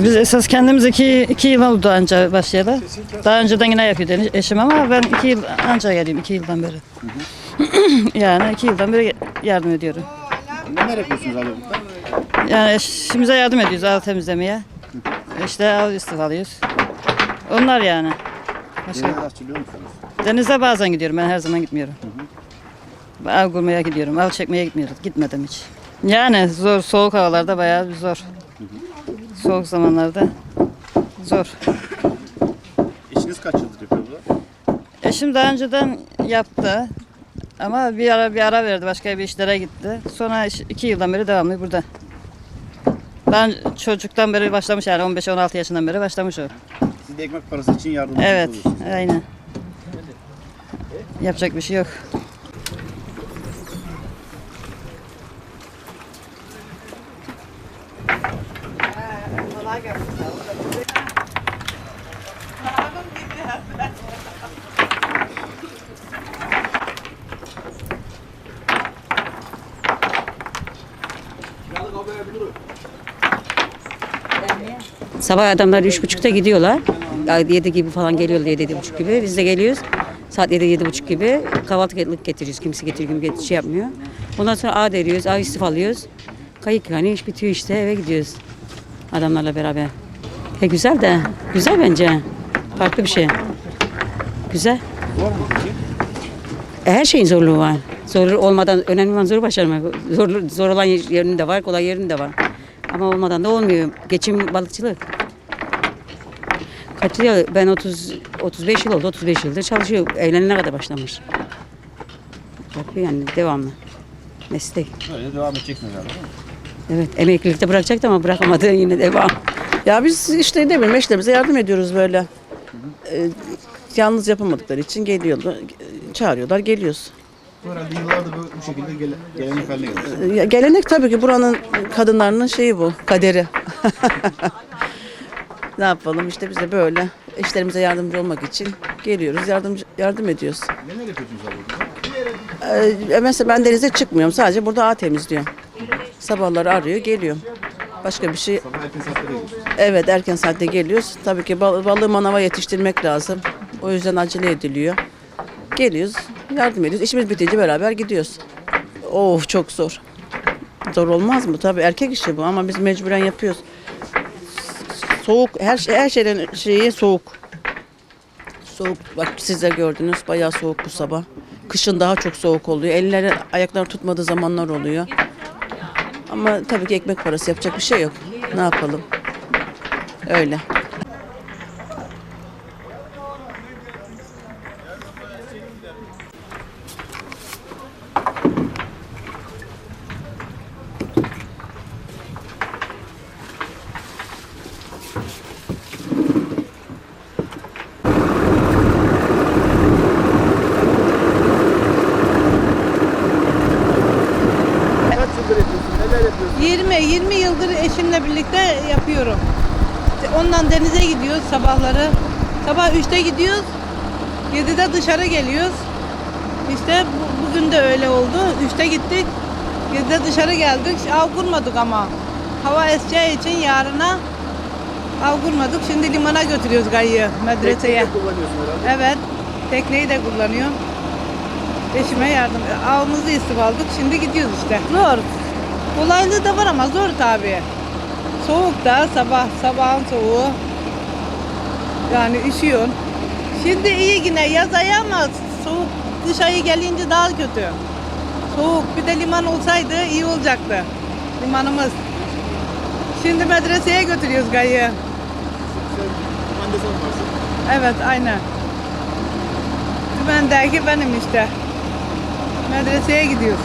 Biz esas kendimiz iki, iki yıl oldu anca başlayalı. Daha önceden yine yapıyordu eşim ama ben iki yıl anca geleyim iki yıldan beri. yani iki yıldan beri yardım ediyorum. Neler yapıyorsunuz abi? Yani eşimize yardım ediyoruz av temizlemeye. İşte av istifalıyoruz. Onlar yani. Başka. Neler açılıyor musunuz? Denize bazen gidiyorum ben her zaman gitmiyorum. Av kurmaya gidiyorum, av çekmeye gitmiyorum. Gitmedim hiç. Yani zor, soğuk havalarda bayağı zor. Soğuk zamanlarda zor. Eşiniz kaç yıldır yapıyor? Eşim daha önceden yaptı. Ama bir ara bir ara verdi. Başka bir işlere gitti. Sonra iş- iki yıldan beri devamlı burada. Ben çocuktan beri başlamış yani 15-16 yaşından beri başlamış o. Siz de ekmek parası için yardımcı Evet, aynen. Yapacak bir şey yok. Sabah adamlar üç buçukta gidiyorlar. Yedi gibi falan geliyorlar yedi, yedi buçuk gibi. Biz de geliyoruz. Saat yedi, yedi buçuk gibi. Kahvaltılık getiriyoruz. Kimisi getiriyor, kim getiriyor, şey yapmıyor. Ondan sonra ağ deriyoruz, ağ istif alıyoruz. Kayık yani iş bitiyor işte eve gidiyoruz. Adamlarla beraber. E güzel de, güzel bence. Farklı bir şey. Güzel. E, her şeyin zorluğu var. Zor olmadan önemli olan zoru başarmak. Zor, zor olan yerinin de var, kolay yerinin de var. Ama olmadan da olmuyor. Geçim balıkçılık. Kaç yıl? Ben 30 35 yıl oldu. 35 yıldır çalışıyor. Evlenene kadar başlamış. Yapıyor yani devamlı. Meslek. Böyle devam edeceksiniz herhalde? Evet. Emeklilikte bırakacaktı ama bırakamadı yine devam. Ya biz işte ne bileyim eşlerimize yardım ediyoruz böyle. Ee, yalnız yapamadıkları için geliyorlar, çağırıyorlar, geliyoruz. Bu herhalde yıllardır bu, bu şekilde gele, gelenek haline geldi. Ee, ya gelenek tabii ki buranın kadınlarının şeyi bu, kaderi. ne yapalım işte biz de böyle eşlerimize yardımcı olmak için geliyoruz, yardım yardım ediyoruz. Neler yapıyorsunuz abi burada? Ee, mesela ben denize çıkmıyorum, sadece burada ağ temizliyorum. Sabahları arıyor, geliyor. Başka bir şey Sabah erken saatlere gidiyorsunuz. Evet erken saatte geliyoruz. Tabii ki bal- balığı manava yetiştirmek lazım. O yüzden acele ediliyor. Geliyoruz, yardım ediyoruz. İşimiz bitince beraber gidiyoruz. Oh çok zor. Zor olmaz mı? Tabii erkek işi bu ama biz mecburen yapıyoruz. Soğuk, her şey, her şeyden şeyi soğuk. Soğuk, bak siz de gördünüz bayağı soğuk bu sabah. Kışın daha çok soğuk oluyor. Elleri, ayakları tutmadığı zamanlar oluyor. Ama tabii ki ekmek parası yapacak bir şey yok. Ne yapalım? Öyle. Kaç yıldır yapıyorsun? Neler yapıyorsun? 20 20 yıldır eşimle birlikte yapıyorum. Ondan denize gidiyoruz sabahları. Sabah 3'te gidiyoruz. 7'de dışarı geliyoruz. İşte bu- bugün de öyle oldu. 3'te gittik. 7'de dışarı geldik. Av kurmadık ama. Hava eseceği için yarına av kurmadık. Şimdi limana götürüyoruz gayı medreseye. Tekneyi de kullanıyorsun herhalde. Evet. Tekneyi de kullanıyorum. Eşime yardım. Avımızı istif aldık. Şimdi gidiyoruz işte. Zor. Kolaylığı da var ama zor tabii. Soğuk da sabah, sabahın soğuğu. Yani üşüyorsun. Şimdi iyi yine yaz ayı ama soğuk kış ayı gelince daha kötü. Soğuk. Bir de liman olsaydı iyi olacaktı. Limanımız. Şimdi medreseye götürüyoruz gayı. Evet aynen. Dümendeki benim işte. Medreseye gidiyoruz.